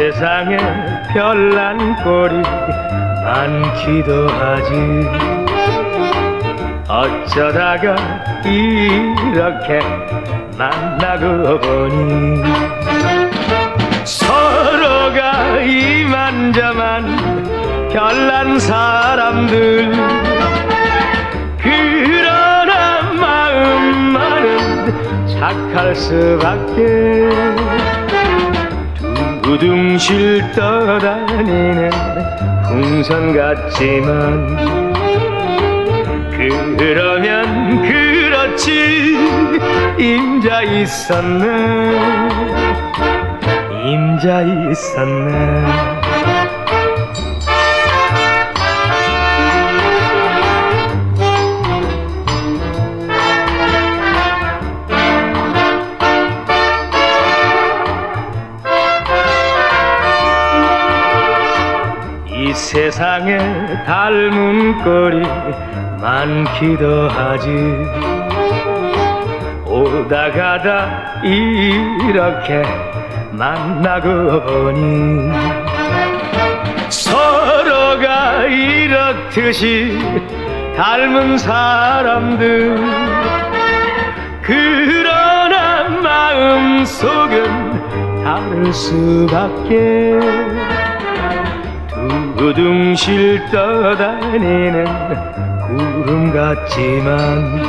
세상에 별난 꼴이 많기도 하지. 어쩌다가 이렇게 만나고 보니 서로가 이만저만 별난 사람들. 그러나 마음만은 착할 수밖에 두둥실 떠다니는 풍선 같지만 그러면 그렇지 임자 있었네. 임자 있었네 이 세상에 닮은 꼴이 많기도 하지. 오다 가다 이렇게 만나고 보니 서로가 이렇듯이 닮은 사람들. 그러나 마음속은 다를 수밖에 두둥실 떠다니는 구름 같지만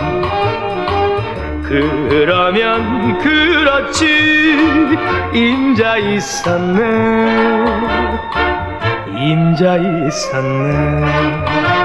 그러면 그렇지 임자 있었네. 임자 있었네